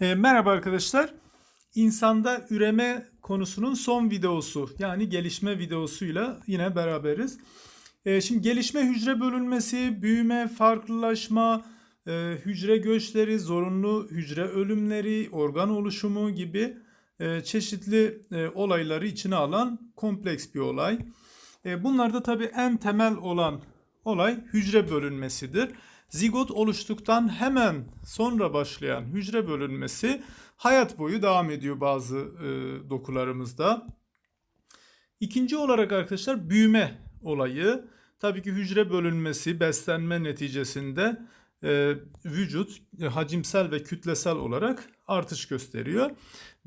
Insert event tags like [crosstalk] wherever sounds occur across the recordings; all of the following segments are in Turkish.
E, merhaba arkadaşlar. İnsanda üreme konusunun son videosu yani gelişme videosuyla yine beraberiz. E, şimdi gelişme hücre bölünmesi, büyüme, farklılaşma, e, hücre göçleri, zorunlu hücre ölümleri, organ oluşumu gibi e, çeşitli e, olayları içine alan kompleks bir olay. E, bunlarda tabii en temel olan olay hücre bölünmesidir. Zigot oluştuktan hemen sonra başlayan hücre bölünmesi hayat boyu devam ediyor bazı e, dokularımızda. İkinci olarak arkadaşlar büyüme olayı. Tabii ki hücre bölünmesi, beslenme neticesinde e, vücut e, hacimsel ve kütlesel olarak artış gösteriyor.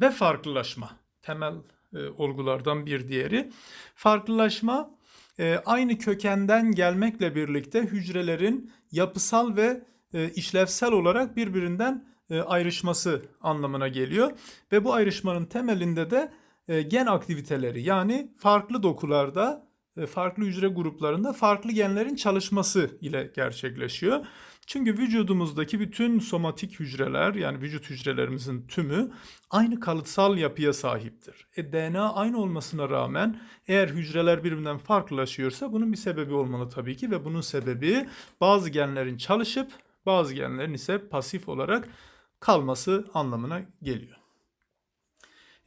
Ve farklılaşma temel e, olgulardan bir diğeri. Farklılaşma e, aynı kökenden gelmekle birlikte hücrelerin yapısal ve e, işlevsel olarak birbirinden e, ayrışması anlamına geliyor. Ve bu ayrışmanın temelinde de e, gen aktiviteleri yani farklı dokularda, farklı hücre gruplarında farklı genlerin çalışması ile gerçekleşiyor. Çünkü vücudumuzdaki bütün somatik hücreler yani vücut hücrelerimizin tümü aynı kalıtsal yapıya sahiptir. E, DNA aynı olmasına rağmen eğer hücreler birbirinden farklılaşıyorsa bunun bir sebebi olmalı tabii ki ve bunun sebebi bazı genlerin çalışıp bazı genlerin ise pasif olarak kalması anlamına geliyor.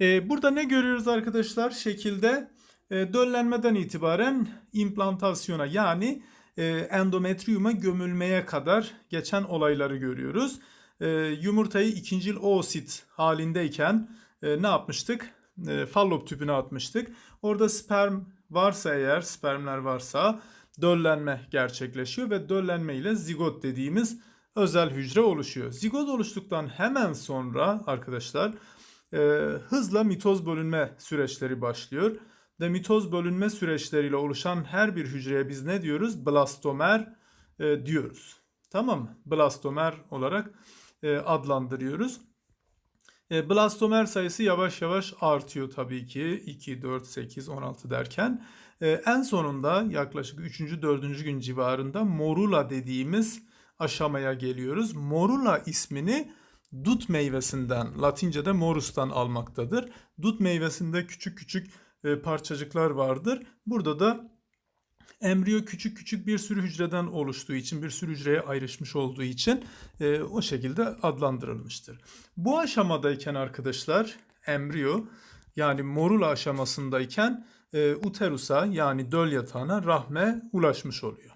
E, burada ne görüyoruz arkadaşlar? Şekilde e, döllenmeden itibaren implantasyona yani e, endometriyuma gömülmeye kadar geçen olayları görüyoruz. E, yumurtayı ikincil oosit halindeyken e, ne yapmıştık? Fallop tüpüne atmıştık. Orada sperm varsa eğer, spermler varsa döllenme gerçekleşiyor ve döllenme ile zigot dediğimiz özel hücre oluşuyor. Zigot oluştuktan hemen sonra arkadaşlar e, hızla mitoz bölünme süreçleri başlıyor. Ve mitoz bölünme süreçleriyle oluşan her bir hücreye biz ne diyoruz? Blastomer e, diyoruz. Tamam mı? Blastomer olarak e, adlandırıyoruz. E, blastomer sayısı yavaş yavaş artıyor tabii ki. 2, 4, 8, 16 derken. E, en sonunda yaklaşık 3. 4. gün civarında morula dediğimiz aşamaya geliyoruz. Morula ismini dut meyvesinden, Latince'de morus'tan almaktadır. Dut meyvesinde küçük küçük parçacıklar vardır. Burada da embriyo küçük küçük bir sürü hücreden oluştuğu için, bir sürü hücreye ayrışmış olduğu için e, o şekilde adlandırılmıştır. Bu aşamadayken arkadaşlar embriyo yani morula aşamasındayken e, uterusa yani döl yatağına rahme ulaşmış oluyor.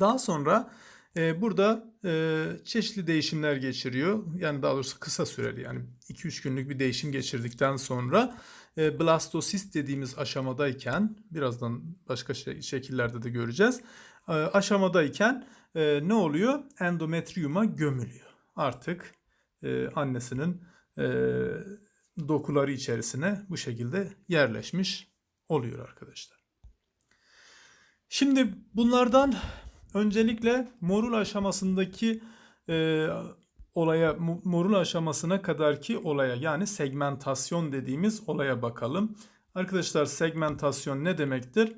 Daha sonra e, burada e, çeşitli değişimler geçiriyor. Yani daha doğrusu kısa süreli yani 2-3 günlük bir değişim geçirdikten sonra e, blastosist dediğimiz aşamadayken birazdan başka şey, şekillerde de göreceğiz. E, aşamadayken e, ne oluyor? Endometriyuma gömülüyor. Artık e, annesinin e, dokuları içerisine bu şekilde yerleşmiş oluyor arkadaşlar. Şimdi bunlardan öncelikle morul aşamasındaki e, olaya, morul aşamasına kadarki olaya yani segmentasyon dediğimiz olaya bakalım. Arkadaşlar segmentasyon ne demektir?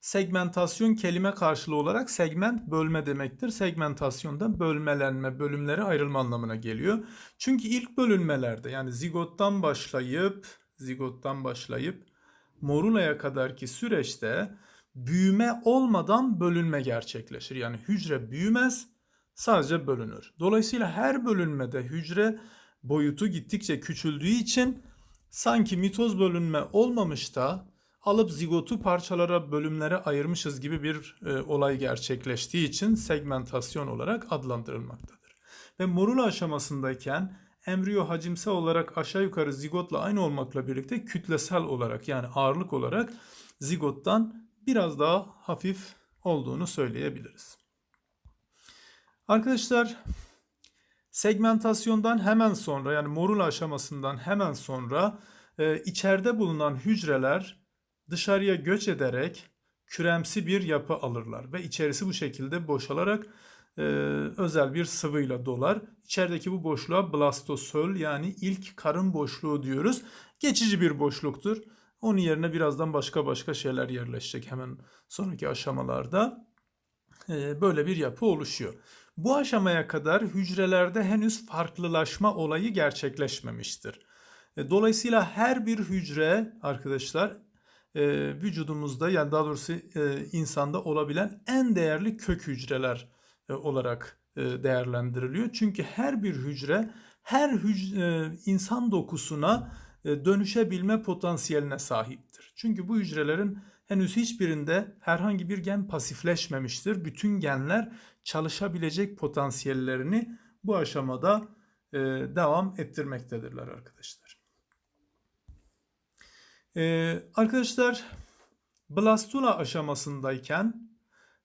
Segmentasyon kelime karşılığı olarak segment bölme demektir. Segmentasyonda bölmelenme, bölümlere ayrılma anlamına geliyor. Çünkü ilk bölünmelerde yani zigottan başlayıp zigottan başlayıp morulaya kadarki süreçte büyüme olmadan bölünme gerçekleşir. Yani hücre büyümez, sadece bölünür. Dolayısıyla her bölünmede hücre boyutu gittikçe küçüldüğü için sanki mitoz bölünme olmamış da alıp zigotu parçalara, bölümlere ayırmışız gibi bir e, olay gerçekleştiği için segmentasyon olarak adlandırılmaktadır. Ve morula aşamasındayken embriyo hacimsel olarak aşağı yukarı zigotla aynı olmakla birlikte kütlesel olarak yani ağırlık olarak zigottan biraz daha hafif olduğunu söyleyebiliriz. Arkadaşlar segmentasyondan hemen sonra yani morula aşamasından hemen sonra e, içeride bulunan hücreler dışarıya göç ederek küremsi bir yapı alırlar ve içerisi bu şekilde boşalarak e, özel bir sıvıyla dolar. İçerideki bu boşluğa blastosöl yani ilk karın boşluğu diyoruz. Geçici bir boşluktur. Onun yerine birazdan başka başka şeyler yerleşecek hemen sonraki aşamalarda. E, böyle bir yapı oluşuyor. Bu aşamaya kadar hücrelerde henüz farklılaşma olayı gerçekleşmemiştir. E, Dolayısıyla her bir hücre arkadaşlar e, vücudumuzda yani daha doğrusu e, insanda olabilen en değerli kök hücreler olarak değerlendiriliyor. Çünkü her bir hücre her hüc- e, insan dokusuna dönüşebilme potansiyeline sahiptir. Çünkü bu hücrelerin henüz hiçbirinde herhangi bir gen pasifleşmemiştir. Bütün genler çalışabilecek potansiyellerini bu aşamada e, devam ettirmektedirler arkadaşlar. E, arkadaşlar blastula aşamasındayken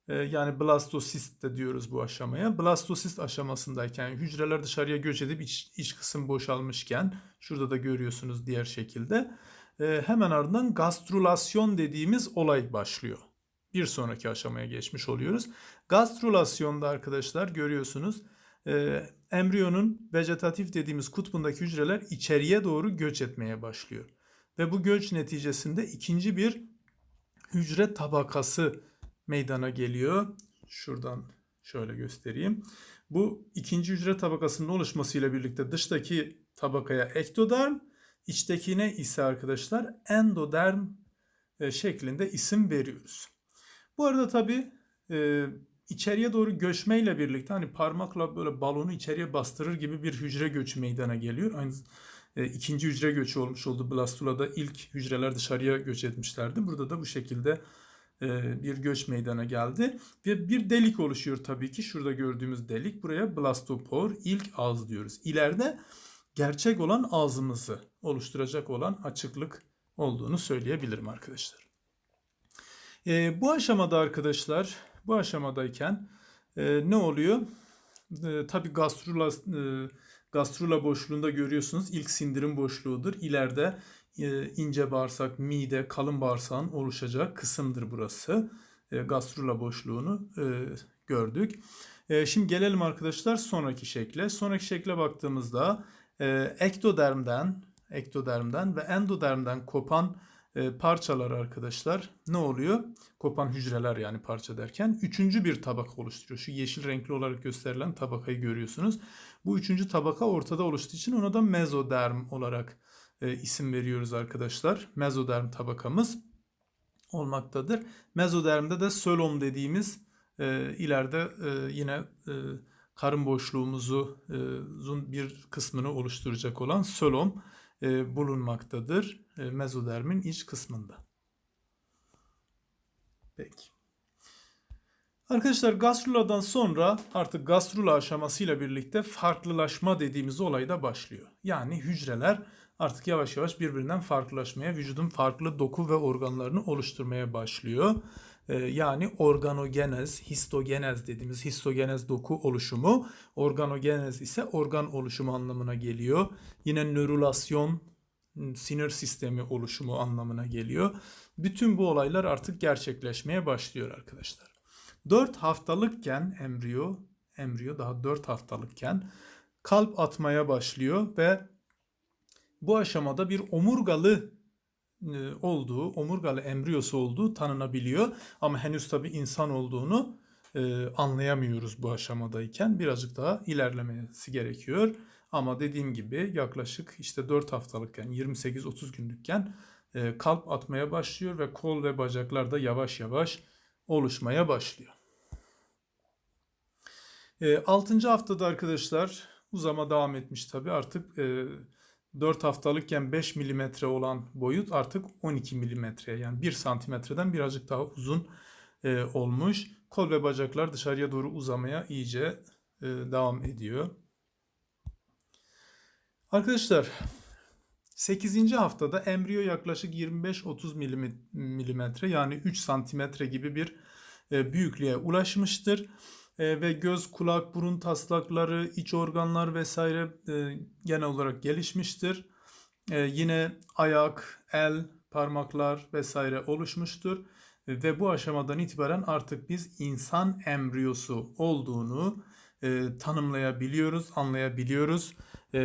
e, yani blastosist de diyoruz bu aşamaya. Blastosist aşamasındayken hücreler dışarıya göç edip iç, iç kısım boşalmışken şurada da görüyorsunuz diğer şekilde hemen ardından gastrülasyon dediğimiz olay başlıyor. Bir sonraki aşamaya geçmiş oluyoruz. Gastrülasyonda arkadaşlar görüyorsunuz e, embriyonun vegetatif dediğimiz kutbundaki hücreler içeriye doğru göç etmeye başlıyor. Ve bu göç neticesinde ikinci bir hücre tabakası meydana geliyor. Şuradan şöyle göstereyim. Bu ikinci hücre tabakasının oluşmasıyla birlikte dıştaki tabakaya ektoderm, içtekine ise arkadaşlar endoderm e, şeklinde isim veriyoruz. Bu arada tabii e, içeriye doğru göçmeyle birlikte hani parmakla böyle balonu içeriye bastırır gibi bir hücre göçü meydana geliyor. Aynı e, ikinci hücre göçü olmuş oldu. Blastula'da ilk hücreler dışarıya göç etmişlerdi. Burada da bu şekilde bir göç meydana geldi ve bir delik oluşuyor tabii ki. Şurada gördüğümüz delik buraya blastopor ilk ağız diyoruz. İleride gerçek olan ağzımızı oluşturacak olan açıklık olduğunu söyleyebilirim arkadaşlar. E, bu aşamada arkadaşlar bu aşamadayken e, ne oluyor? E, tabii gastrula e, gastrula boşluğunda görüyorsunuz ilk sindirim boşluğudur. İleride e, ince bağırsak, mide, kalın bağırsağın oluşacak kısımdır burası. E, gastrula boşluğunu e, gördük. E, şimdi gelelim arkadaşlar sonraki şekle. Sonraki şekle baktığımızda e, ektodermden, ektodermden ve endodermden kopan e, parçalar arkadaşlar ne oluyor? Kopan hücreler yani parça derken üçüncü bir tabaka oluşturuyor. Şu yeşil renkli olarak gösterilen tabakayı görüyorsunuz. Bu üçüncü tabaka ortada oluştuğu için ona da mezoderm olarak e, isim veriyoruz arkadaşlar. Mezoderm tabakamız olmaktadır. Mezodermde de sölom dediğimiz e, ileride e, yine e, karın boşluğumuzu e, bir kısmını oluşturacak olan sölom bulunmaktadır e, mezodermin iç kısmında. Peki. Arkadaşlar gastruladan sonra artık gastrula aşamasıyla birlikte farklılaşma dediğimiz olay da başlıyor. Yani hücreler artık yavaş yavaş birbirinden farklılaşmaya, vücudun farklı doku ve organlarını oluşturmaya başlıyor. Ee, yani organogenez, histogenez dediğimiz histogenez doku oluşumu, organogenez ise organ oluşumu anlamına geliyor. Yine nörülasyon, sinir sistemi oluşumu anlamına geliyor. Bütün bu olaylar artık gerçekleşmeye başlıyor arkadaşlar. 4 haftalıkken embriyo, embriyo daha 4 haftalıkken kalp atmaya başlıyor ve bu aşamada bir omurgalı olduğu, omurgalı embriyosu olduğu tanınabiliyor. Ama henüz tabi insan olduğunu e, anlayamıyoruz bu aşamadayken. Birazcık daha ilerlemesi gerekiyor. Ama dediğim gibi yaklaşık işte 4 haftalıkken, 28-30 günlükken e, kalp atmaya başlıyor ve kol ve bacaklar da yavaş yavaş oluşmaya başlıyor. 6. haftada arkadaşlar uzama devam etmiş tabi artık 4 haftalıkken 5 milimetre olan boyut artık 12 milimetre yani 1 santimetreden birazcık daha uzun e, olmuş. Kol ve bacaklar dışarıya doğru uzamaya iyice e, devam ediyor. Arkadaşlar 8. haftada embriyo yaklaşık 25-30 milimetre yani 3 santimetre gibi bir e, büyüklüğe ulaşmıştır e, ve göz, kulak, burun taslakları, iç organlar vesaire e, genel olarak gelişmiştir. E, yine ayak, el, parmaklar vesaire oluşmuştur ve bu aşamadan itibaren artık biz insan embriyosu olduğunu e, tanımlayabiliyoruz, anlayabiliyoruz e,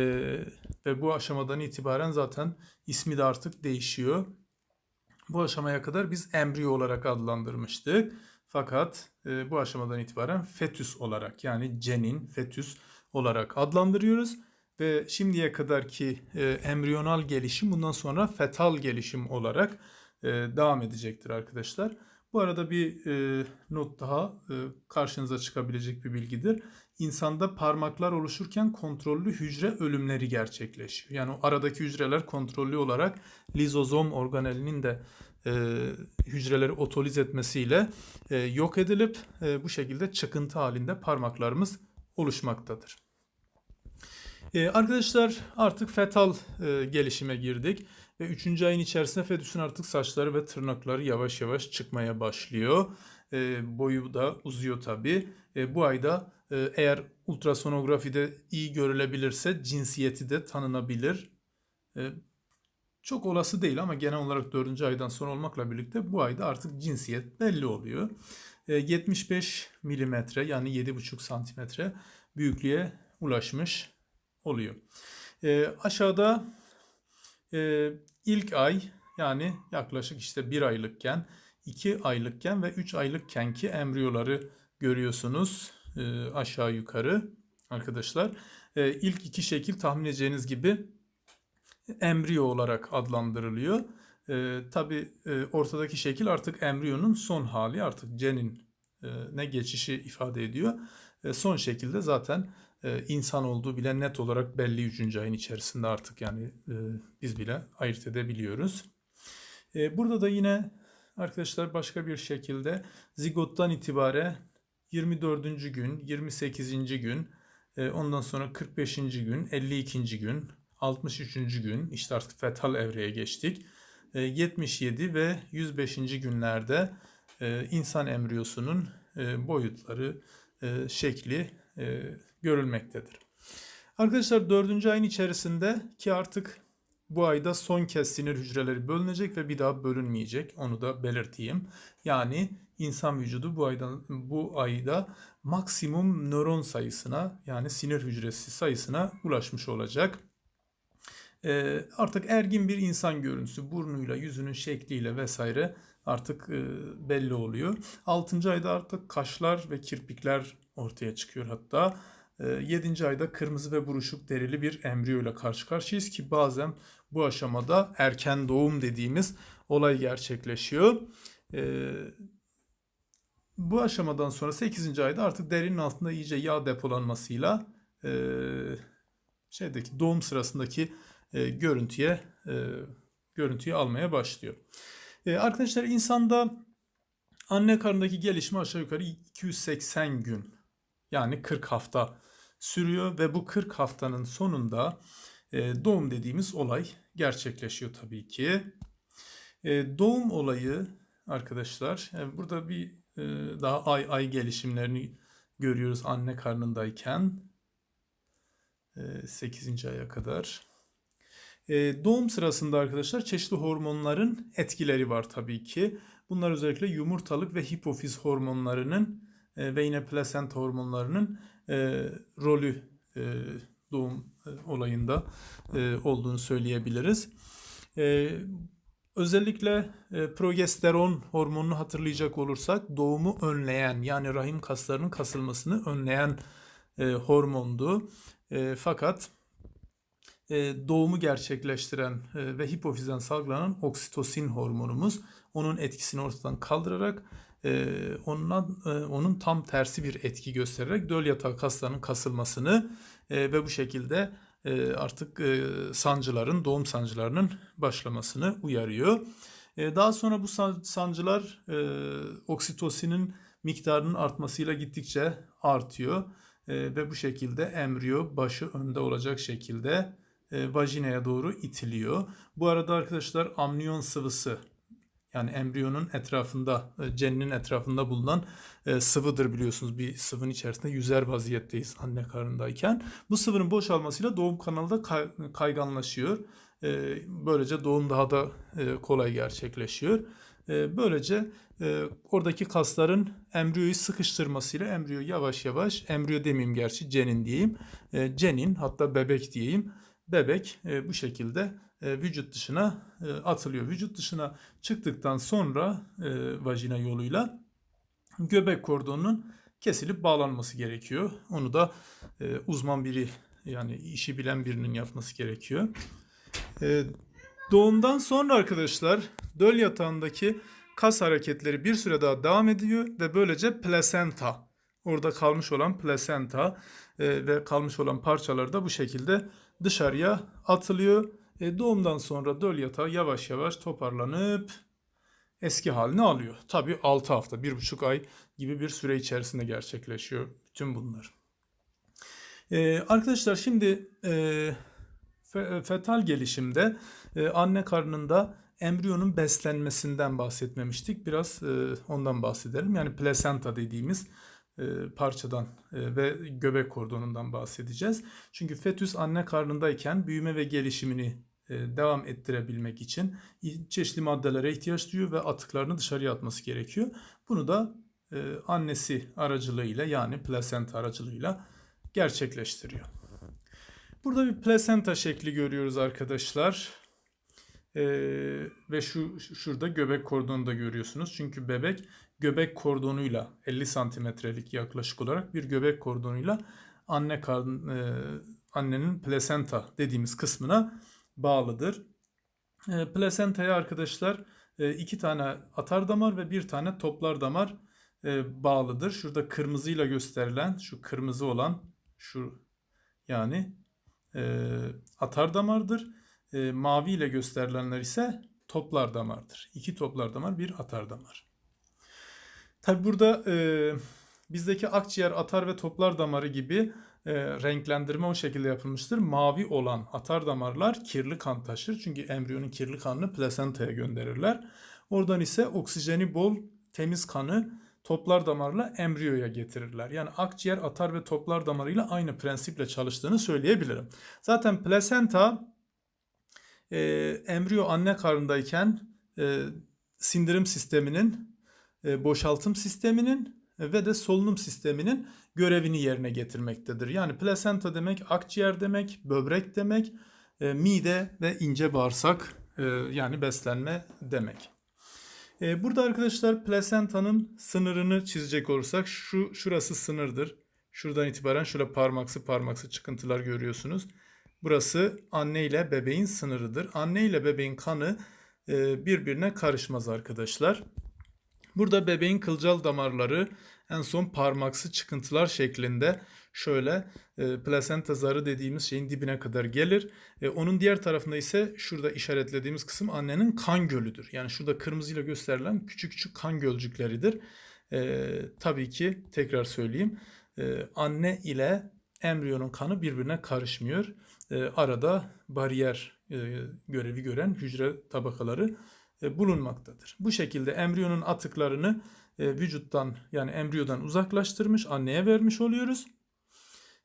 ve bu aşamadan itibaren zaten ismi de artık değişiyor. Bu aşamaya kadar biz embriyo olarak adlandırmıştık. Fakat e, bu aşamadan itibaren fetüs olarak yani cenin, fetüs olarak adlandırıyoruz. Ve şimdiye kadarki e, embriyonal gelişim bundan sonra fetal gelişim olarak e, devam edecektir arkadaşlar. Bu arada bir e, not daha e, karşınıza çıkabilecek bir bilgidir. İnsanda parmaklar oluşurken kontrollü hücre ölümleri gerçekleşiyor. Yani o aradaki hücreler kontrollü olarak lizozom organelinin de e, hücreleri otoliz etmesiyle e, yok edilip e, bu şekilde çıkıntı halinde parmaklarımız oluşmaktadır. E, arkadaşlar artık fetal e, gelişime girdik ve 3. ayın içerisinde fetüsün artık saçları ve tırnakları yavaş yavaş çıkmaya başlıyor. E, boyu da uzuyor tabi. E, bu ayda e, eğer ultrasonografide iyi görülebilirse cinsiyeti de tanınabilir. E, çok olası değil ama genel olarak 4. aydan sonra olmakla birlikte bu ayda artık cinsiyet belli oluyor. E, 75 milimetre yani 7,5 santimetre büyüklüğe ulaşmış oluyor. E, aşağıda e, ilk ay yani yaklaşık işte bir aylıkken, iki aylıkken ve üç aylıkkenki embriyoları görüyorsunuz e, aşağı yukarı arkadaşlar. E, ilk iki şekil tahmin edeceğiniz gibi embriyo olarak adlandırılıyor. E, Tabi e, ortadaki şekil artık embriyonun son hali artık cenin e, ne geçişi ifade ediyor. E, son şekilde zaten e, insan olduğu bile net olarak belli 3. ayın içerisinde artık yani e, biz bile ayırt edebiliyoruz. E, burada da yine arkadaşlar başka bir şekilde zigottan itibaren 24. gün, 28. gün, e, ondan sonra 45. gün, 52. gün, 63. gün işte artık fetal evreye geçtik. E, 77 ve 105. günlerde e, insan embriyosunun e, boyutları, e, şekli e, görülmektedir. Arkadaşlar 4. ayın içerisinde ki artık bu ayda son kez sinir hücreleri bölünecek ve bir daha bölünmeyecek. Onu da belirteyim. Yani insan vücudu bu ayda bu ayda maksimum nöron sayısına yani sinir hücresi sayısına ulaşmış olacak. Ee, artık ergin bir insan görüntüsü burnuyla, yüzünün şekliyle vesaire artık e, belli oluyor. 6. ayda artık kaşlar ve kirpikler ortaya çıkıyor hatta. 7. Ee, ayda kırmızı ve buruşuk derili bir embriyo ile karşı karşıyayız ki bazen bu aşamada erken doğum dediğimiz olay gerçekleşiyor. Ee, bu aşamadan sonra 8. ayda artık derinin altında iyice yağ depolanmasıyla e, şeydeki doğum sırasındaki e, görüntüye e, görüntüyü almaya başlıyor. Arkadaşlar insanda anne karnındaki gelişme aşağı yukarı 280 gün yani 40 hafta sürüyor ve bu 40 haftanın sonunda e, doğum dediğimiz olay gerçekleşiyor tabii ki. E, doğum olayı arkadaşlar yani e, burada bir e, daha ay ay gelişimlerini görüyoruz anne karnındayken e, 8. aya kadar. E, doğum sırasında arkadaşlar çeşitli hormonların etkileri var tabii ki. Bunlar özellikle yumurtalık ve hipofiz hormonlarının e, ve yine plasenta hormonlarının e, rolü e, doğum olayında olduğunu söyleyebiliriz. Özellikle progesteron hormonunu hatırlayacak olursak doğumu önleyen yani rahim kaslarının kasılmasını önleyen hormondu. Fakat doğumu gerçekleştiren e, ve hipofizden salgılanan oksitosin hormonumuz onun etkisini ortadan kaldırarak e, ondan e, onun tam tersi bir etki göstererek döl yatağı kaslarının kasılmasını e, ve bu şekilde e, artık e, sancıların doğum sancılarının başlamasını uyarıyor. E, daha sonra bu sancılar e, oksitosinin miktarının artmasıyla gittikçe artıyor e, ve bu şekilde embriyo başı önde olacak şekilde e, vajinaya doğru itiliyor. Bu arada arkadaşlar amniyon sıvısı yani embriyonun etrafında, e, ceninin etrafında bulunan e, sıvıdır biliyorsunuz. Bir sıvının içerisinde yüzer vaziyetteyiz anne karnındayken. Bu sıvının boşalmasıyla doğum kanalı da kay, kayganlaşıyor. E, böylece doğum daha da e, kolay gerçekleşiyor. E, böylece e, oradaki kasların embriyoyu sıkıştırmasıyla embriyo yavaş yavaş, embriyo demeyeyim gerçi cenin diyeyim, e, cenin hatta bebek diyeyim. Bebek e, bu şekilde e, vücut dışına e, atılıyor. Vücut dışına çıktıktan sonra e, vajina yoluyla göbek kordonunun kesilip bağlanması gerekiyor. Onu da e, uzman biri yani işi bilen birinin yapması gerekiyor. E, doğumdan sonra arkadaşlar döl yatağındaki kas hareketleri bir süre daha devam ediyor ve böylece plasenta orada kalmış olan plasenta e, ve kalmış olan parçalar da bu şekilde dışarıya atılıyor. E, doğumdan sonra döl yatağı yavaş yavaş toparlanıp eski halini alıyor. Tabii 6 hafta, 1,5 ay gibi bir süre içerisinde gerçekleşiyor bütün bunlar. Ee, arkadaşlar şimdi e, fe- fetal gelişimde e, anne karnında embriyonun beslenmesinden bahsetmemiştik. Biraz e, ondan bahsedelim. Yani plasenta dediğimiz e, parçadan e, ve göbek kordonundan bahsedeceğiz. Çünkü fetüs anne karnındayken büyüme ve gelişimini e, devam ettirebilmek için çeşitli maddelere ihtiyaç duyuyor ve atıklarını dışarıya atması gerekiyor. Bunu da e, annesi aracılığıyla yani plasenta aracılığıyla gerçekleştiriyor. Burada bir plasenta şekli görüyoruz arkadaşlar. Ee, ve şu şurada göbek kordonu da görüyorsunuz. Çünkü bebek göbek kordonuyla 50 santimetrelik yaklaşık olarak bir göbek kordonuyla anne karn, e, annenin plasenta dediğimiz kısmına bağlıdır. E, plasentaya arkadaşlar e, iki tane atar damar ve bir tane toplar damar e, bağlıdır. Şurada kırmızıyla gösterilen şu kırmızı olan şu yani e, atar damardır. E, mavi ile gösterilenler ise toplar damardır. İki toplar damar bir atar damar. Tabi burada e, bizdeki akciğer atar ve toplar damarı gibi e, renklendirme o şekilde yapılmıştır. Mavi olan atar damarlar kirli kan taşır. Çünkü embriyonun kirli kanını plasentaya gönderirler. Oradan ise oksijeni bol temiz kanı toplar damarla embriyoya getirirler. Yani akciğer, atar ve toplar damarıyla aynı prensiple çalıştığını söyleyebilirim. Zaten plasenta e, embriyo anne karnındayken e, sindirim sisteminin, boşaltım sisteminin ve de solunum sisteminin görevini yerine getirmektedir. Yani plasenta demek akciğer demek, böbrek demek, e, mide ve ince bağırsak e, yani beslenme demek. E, burada arkadaşlar plasentanın sınırını çizecek olursak şu şurası sınırdır. Şuradan itibaren şöyle parmaksı parmaksı çıkıntılar görüyorsunuz. Burası anne ile bebeğin sınırıdır. Anne ile bebeğin kanı e, birbirine karışmaz arkadaşlar. Burada bebeğin kılcal damarları en son parmaksı çıkıntılar şeklinde şöyle e, plasenta zarı dediğimiz şeyin dibine kadar gelir. E, onun diğer tarafında ise şurada işaretlediğimiz kısım annenin kan gölüdür. Yani şurada kırmızıyla gösterilen küçük küçük kan gölcükleridir. E, tabii ki tekrar söyleyeyim e, anne ile embriyonun kanı birbirine karışmıyor. E, arada bariyer e, görevi gören hücre tabakaları bulunmaktadır. Bu şekilde embriyonun atıklarını e, vücuttan yani embriyodan uzaklaştırmış anneye vermiş oluyoruz.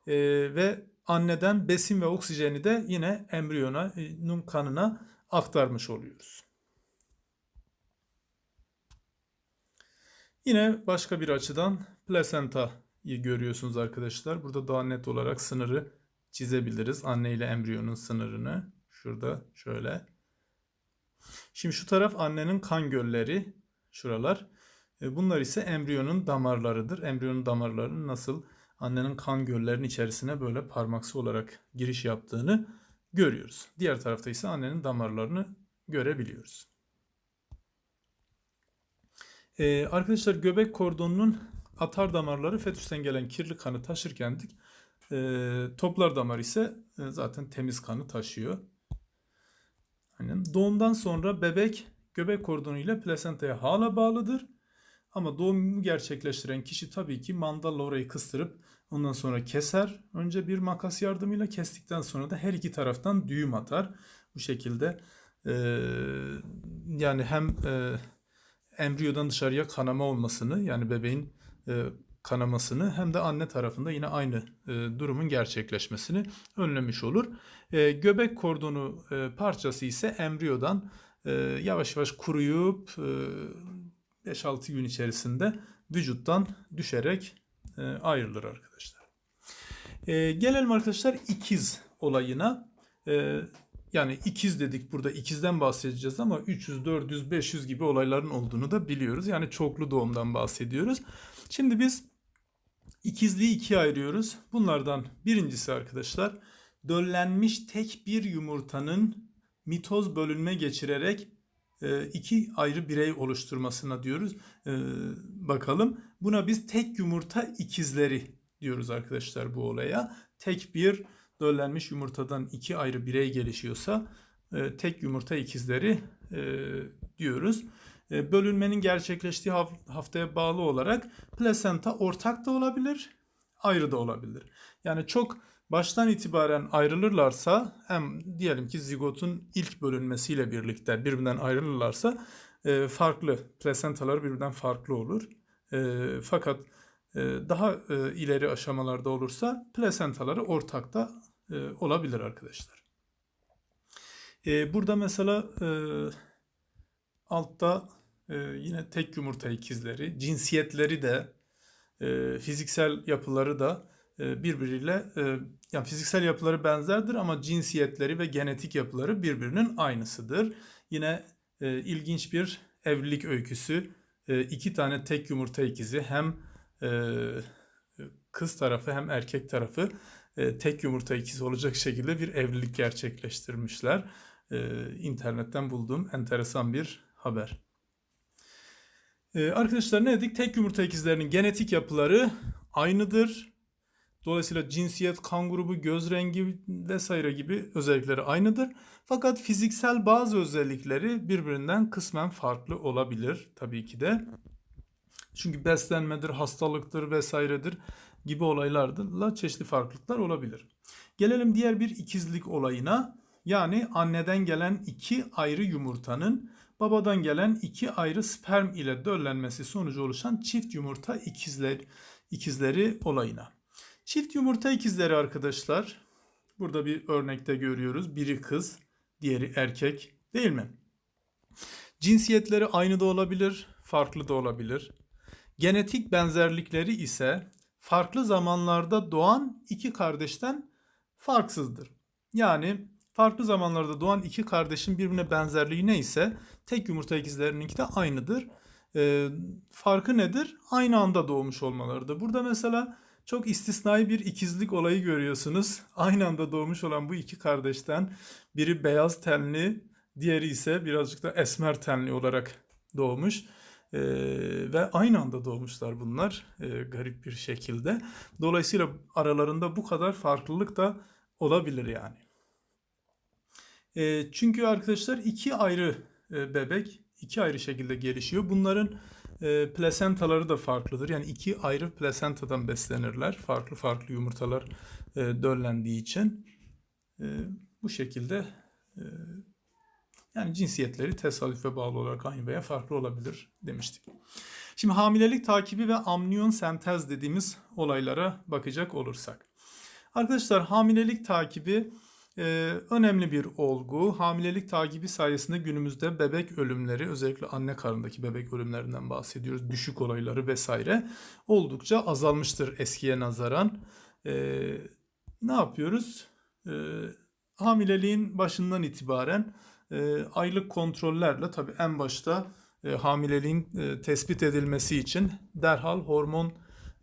E, ve anneden besin ve oksijeni de yine embriyonun kanına aktarmış oluyoruz. Yine başka bir açıdan plasentayı görüyorsunuz arkadaşlar. Burada daha net olarak sınırı çizebiliriz. Anne ile embriyonun sınırını. Şurada şöyle. Şimdi şu taraf annenin kan gölleri. Şuralar. E, bunlar ise embriyonun damarlarıdır. Embriyonun damarlarının nasıl annenin kan göllerinin içerisine böyle parmaksı olarak giriş yaptığını görüyoruz. Diğer tarafta ise annenin damarlarını görebiliyoruz. Ee, arkadaşlar göbek kordonunun atar damarları fetüsten gelen kirli kanı taşırken e, toplar damar ise e, zaten temiz kanı taşıyor. Aynen. Doğumdan sonra bebek göbek kordonu ile plasentaya hala bağlıdır. Ama doğumu gerçekleştiren kişi tabii ki mandalla orayı kıstırıp ondan sonra keser. Önce bir makas yardımıyla kestikten sonra da her iki taraftan düğüm atar. Bu şekilde e, yani hem e, embriyodan dışarıya kanama olmasını yani bebeğin e, kanamasını hem de anne tarafında yine aynı e, durumun gerçekleşmesini önlemiş olur. E, göbek kordonu e, parçası ise embriyodan e, yavaş yavaş kuruyup e, 5-6 gün içerisinde vücuttan düşerek e, ayrılır arkadaşlar. E, gelelim arkadaşlar ikiz olayına. E, yani ikiz dedik burada ikizden bahsedeceğiz ama 300, 400, 500 gibi olayların olduğunu da biliyoruz. Yani çoklu doğumdan bahsediyoruz. Şimdi biz ikizliği ikiye ayırıyoruz. Bunlardan birincisi arkadaşlar döllenmiş tek bir yumurtanın mitoz bölünme geçirerek e, iki ayrı birey oluşturmasına diyoruz. E, bakalım. Buna biz tek yumurta ikizleri diyoruz arkadaşlar bu olaya. Tek bir döllenmiş yumurtadan iki ayrı birey gelişiyorsa e, tek yumurta ikizleri diyoruz. E, bölünmenin gerçekleştiği haf- haftaya bağlı olarak plasenta ortak da olabilir, ayrı da olabilir. Yani çok baştan itibaren ayrılırlarsa hem diyelim ki zigotun ilk bölünmesiyle birlikte birbirinden ayrılırlarsa e, farklı plasentalar birbirinden farklı olur. E, fakat daha ileri aşamalarda olursa plasentaları ortak da olabilir arkadaşlar. Burada mesela altta e, yine tek yumurta ikizleri, cinsiyetleri de e, fiziksel yapıları da e, birbiriyle e, yani fiziksel yapıları benzerdir ama cinsiyetleri ve genetik yapıları birbirinin aynısıdır. Yine e, ilginç bir evlilik öyküsü. E, iki tane tek yumurta ikizi hem e, kız tarafı hem erkek tarafı e, tek yumurta ikizi olacak şekilde bir evlilik gerçekleştirmişler. E, internetten bulduğum enteresan bir haber. E, arkadaşlar ne dedik? Tek yumurta ikizlerinin genetik yapıları aynıdır. Dolayısıyla cinsiyet, kan grubu, göz rengi vesaire gibi özellikleri aynıdır. Fakat fiziksel bazı özellikleri birbirinden kısmen farklı olabilir tabii ki de. Çünkü beslenmedir, hastalıktır vesairedir gibi olaylarla çeşitli farklılıklar olabilir. Gelelim diğer bir ikizlik olayına. Yani anneden gelen iki ayrı yumurtanın babadan gelen iki ayrı sperm ile döllenmesi sonucu oluşan çift yumurta ikizler, ikizleri olayına. Çift yumurta ikizleri arkadaşlar. Burada bir örnekte görüyoruz. Biri kız, diğeri erkek değil mi? Cinsiyetleri aynı da olabilir, farklı da olabilir. Genetik benzerlikleri ise farklı zamanlarda doğan iki kardeşten farksızdır. Yani farklı zamanlarda doğan iki kardeşin birbirine benzerliği neyse tek yumurta ikizlerininki de aynıdır. Ee, farkı nedir? Aynı anda doğmuş olmalarıdır. Burada mesela çok istisnai bir ikizlik olayı görüyorsunuz. [laughs] Aynı anda doğmuş olan bu iki kardeşten biri beyaz tenli, diğeri ise birazcık da esmer tenli olarak doğmuş. Ee, ve aynı anda doğmuşlar bunlar ee, garip bir şekilde. Dolayısıyla aralarında bu kadar farklılık da olabilir yani. Ee, çünkü arkadaşlar iki ayrı e, bebek iki ayrı şekilde gelişiyor. Bunların e, plasentaları da farklıdır. Yani iki ayrı plasentadan beslenirler. Farklı farklı yumurtalar e, döllendiği için. E, bu şekilde e, yani cinsiyetleri tesadüfe bağlı olarak aynı veya farklı olabilir demiştik. Şimdi hamilelik takibi ve amniyon sentez dediğimiz olaylara bakacak olursak. Arkadaşlar hamilelik takibi e, önemli bir olgu. Hamilelik takibi sayesinde günümüzde bebek ölümleri özellikle anne karnındaki bebek ölümlerinden bahsediyoruz. Düşük olayları vesaire oldukça azalmıştır eskiye nazaran. E, ne yapıyoruz? E, hamileliğin başından itibaren e, aylık kontrollerle tabii en başta e, hamileliğin e, tespit edilmesi için derhal hormon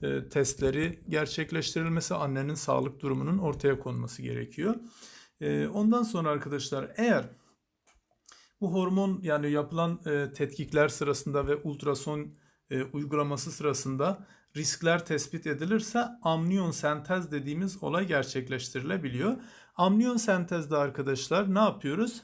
e, testleri gerçekleştirilmesi, annenin sağlık durumunun ortaya konması gerekiyor. E, ondan sonra arkadaşlar eğer bu hormon yani yapılan e, tetkikler sırasında ve ultrason e, uygulaması sırasında riskler tespit edilirse amniyon sentez dediğimiz olay gerçekleştirilebiliyor. Amniyon sentezde arkadaşlar ne yapıyoruz?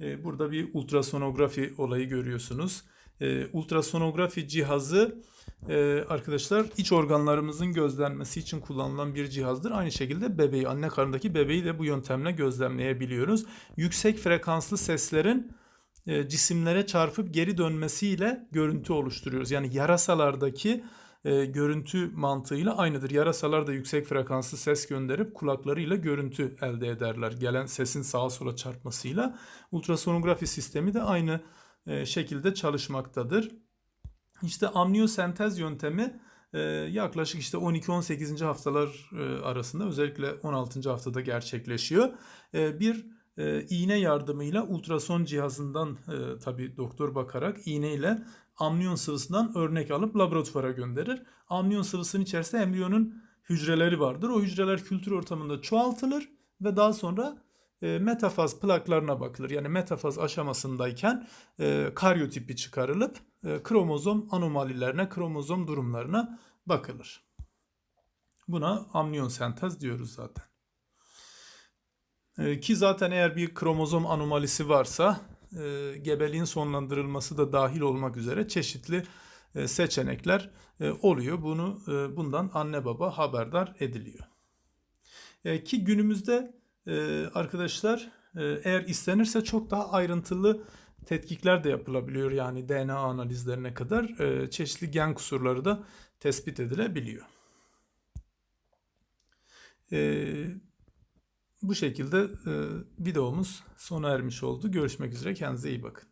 E, burada bir ultrasonografi olayı görüyorsunuz. E, ultrasonografi cihazı e, arkadaşlar iç organlarımızın gözlenmesi için kullanılan bir cihazdır. Aynı şekilde bebeği, anne karnındaki bebeği de bu yöntemle gözlemleyebiliyoruz. Yüksek frekanslı seslerin e, cisimlere çarpıp geri dönmesiyle görüntü oluşturuyoruz. Yani yarasalardaki e, görüntü mantığıyla aynıdır. Yarasalar da yüksek frekanslı ses gönderip kulaklarıyla görüntü elde ederler. Gelen sesin sağa sola çarpmasıyla. Ultrasonografi sistemi de aynı şekilde çalışmaktadır. İşte amniyosentez yöntemi e, yaklaşık işte 12-18. haftalar e, arasında özellikle 16. haftada gerçekleşiyor. E, bir e, iğne yardımıyla ultrason cihazından e, tabi doktor bakarak iğneyle amniyon sıvısından örnek alıp laboratuvara gönderir. Amniyon sıvısının içerisinde embriyonun hücreleri vardır. O hücreler kültür ortamında çoğaltılır ve daha sonra e, metafaz plaklarına bakılır. Yani metafaz aşamasındayken e, karyotipi çıkarılıp e, kromozom anomalilerine, kromozom durumlarına bakılır. Buna amniyon sentez diyoruz zaten. E, ki zaten eğer bir kromozom anomalisi varsa e, gebeliğin sonlandırılması da dahil olmak üzere çeşitli e, seçenekler e, oluyor. Bunu e, bundan anne baba haberdar ediliyor. E, ki günümüzde e, arkadaşlar e, eğer istenirse çok daha ayrıntılı tetkikler de yapılabiliyor. Yani DNA analizlerine kadar e, çeşitli gen kusurları da tespit edilebiliyor. E, bu şekilde e, videomuz sona ermiş oldu. Görüşmek üzere. Kendinize iyi bakın.